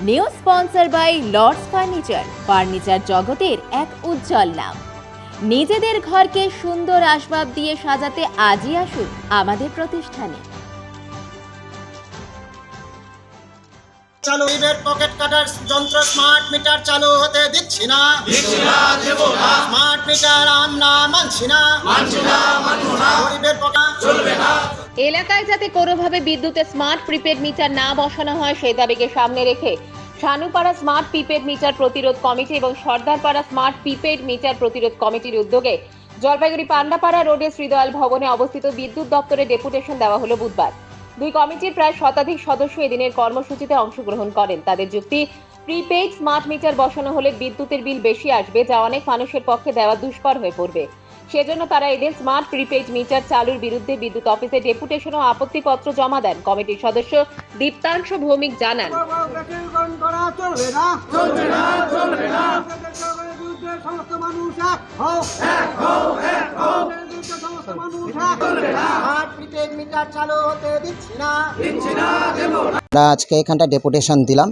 New sponsor by Lords furniture furniture জগতের এক উজ্জ্বল নাম। নিজেদের ঘরকে সুন্দর আসবাব দিয়ে সাজাতে আজই আসুন আমাদের প্রতিষ্ঠানে। চালু ইবের পকেট কাটার যন্ত্র স্মার্ট মিটার চালু হতে দিচ্ছি না। স্মার্ট মিটার আমরা মানছি না। চলবে না। এলাকায় যাতে কোনোভাবে বিদ্যুতে স্মার্ট প্রিপেড মিটার না বসানো হয়, সেই দাবিকে সামনে রেখে শানুপাড়া স্মার্ট প্রিপেড মিটার প্রতিরোধ কমিটি এবং সর্দারপাড়া স্মার্ট প্রিপেড মিটার প্রতিরোধ কমিটির উদ্যোগে জলপাইগুড়ি পান্ডাপাড়া রোডে শ্রীদয়াল ভবনে অবস্থিত বিদ্যুৎ দপ্তরে ডেপুটেশন দেওয়া হলো বুধবার। দুই কমিটির প্রায় শতাধিক সদস্য এদিনের কর্মসূচিতে অংশগ্রহণ করেন। তাদের যুক্তি প্রিপেড স্মার্ট মিটার বসানো হলে বিদ্যুতের বিল বেশি আসবে, যা অনেক মানুষের পক্ষে দেওয়া দুষ্কর হয়ে পড়বে। সেজন্য তারা এদিন স্মার্ট প্রিপেড মিটার চালুর বিরুদ্ধে বিদ্যুৎ অফিসে ডেপুটেশন ও আপত্তিপত্র জমা দেন। কমিটির সদস্য দীপ্তাংশ ভৌমিক জানান। আমরা আজকে এখানটা ডেপুটেশন দিলাম।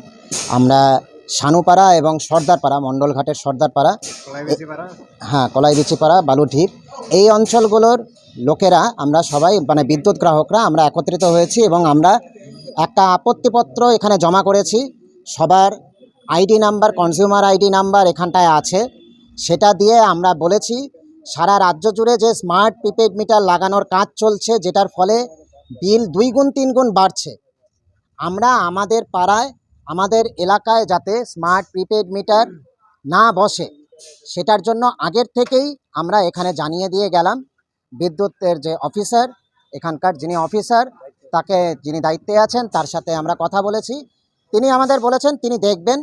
আমরা শানুপাড়া এবং সর্দারপাড়া মণ্ডলঘাটের সর্দারপাড়া হ্যাঁ কলাইবিচিপাড়া বালুঢিপ এই অঞ্চলগুলোর লোকেরা আমরা সবাই মানে বিদ্যুৎ গ্রাহকরা আমরা একত্রিত হয়েছি এবং আমরা একটা আপত্তিপত্র এখানে জমা করেছি। সবার ID number consumer ID number এখানটায় আছে। সেটা দিয়ে আমরা বলেছি সারা রাজ্য জুড়ে যে স্মার্ট প্রিপেড মিটার লাগানোর কাজ চলছে যেটার ফলে বিল দুই গুণ তিন গুণ বাড়ছে। আমরা আমাদের পাড়ায় আমাদের এলাকায় যাতে স্মার্ট প্রিপেড মিটার না বসে সেটার জন্য আগের থেকেই আমরা এখানে জানিয়ে দিয়ে গেলাম। বিদ্যুতের যে অফিসার এখানকার যিনি অফিসার তাকে যিনি দায়িত্বে আছেন তার সাথে আমরা কথা বলেছি। তিনি আমাদের বলেছেন তিনি দেখবেন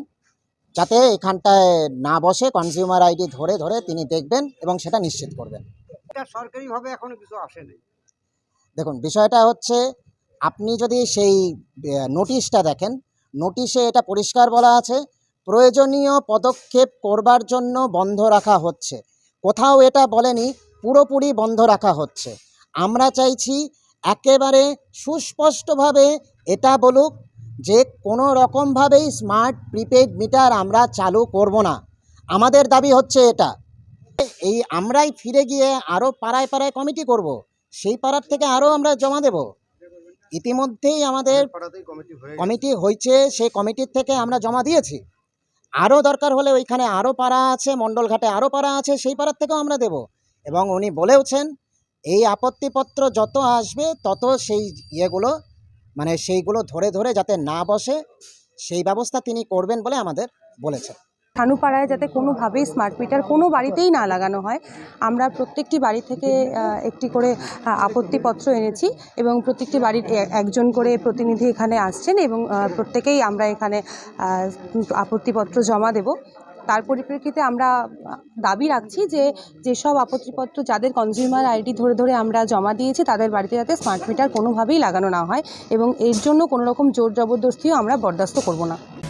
যাতে এখানটায় না বসে কনজিউমার আইডি ধরে ধরে তিনি দেখবেন এবং সেটা নিশ্চিত করবেন। এটা সরকারিভাবে এখনও কিছু আসেনি দেখুন বিষয়টা হচ্ছে আপনি যদি সেই নোটিশটা দেখেন নোটিশে এটা পরিষ্কার বলা আছে, প্রয়োজনীয় পদক্ষেপ করবার জন্য বন্ধ রাখা হচ্ছে। কোথাও এটা বলেনি, পুরোপুরি বন্ধ রাখা হচ্ছে। আমরা চাইছি একেবারে সুস্পষ্টভাবে এটা বলুক যে কোনো রকমভাবেই স্মার্ট প্রিপেড মিটার আমরা চালু করব না। আমাদের দাবি হচ্ছে এটা। এই আমরাই ফিরে গিয়ে আরও পাড়ায় পাড়ায় কমিটি করব। সেই পাড়ার থেকে আরও আমরা জমা দেব। ইতিমধ্যেই আমাদের কমিটি হয়েছে সেই কমিটির থেকে আমরা জমা দিয়েছি। আরও দরকার হলে ওইখানে আরও পাড়া আছে মণ্ডলঘাটে আরও পাড়া আছে সেই পাড়ার থেকেও আমরা দেব। এবং উনি বলেওছেন এই আপত্তিপত্র যত আসবে তত সেই ইয়েগুলো মানে সেইগুলো ধরে ধরে যাতে না বসে সেই ব্যবস্থা তিনি করবেন বলে আমাদের বলেছেন। থানুপাড়ায় যাতে কোনোভাবেই স্মার্ট মিটার কোনো বাড়িতেই না লাগানো হয়। আমরা প্রত্যেকটি বাড়ি থেকে একটি করে আপত্তিপত্র এনেছি এবং প্রত্যেকটি বাড়ির একজন করে প্রতিনিধি এখানে আসছেন এবং প্রত্যেকেই আমরা এখানে আপত্তিপত্র জমা দেব। তার পরিপ্রেক্ষিতে আমরা দাবি রাখছি যে, যেসব আপত্তিপত্র যাদের কনজিউমার আইডি ধরে ধরে আমরা জমা দিয়েছি, তাদের বাড়িতে যাতে স্মার্ট মিটার কোনোভাবেই লাগানো না হয় এবং এর জন্য কোনো রকম জোর জবরদস্তিও আমরা বরদাস্ত করব না।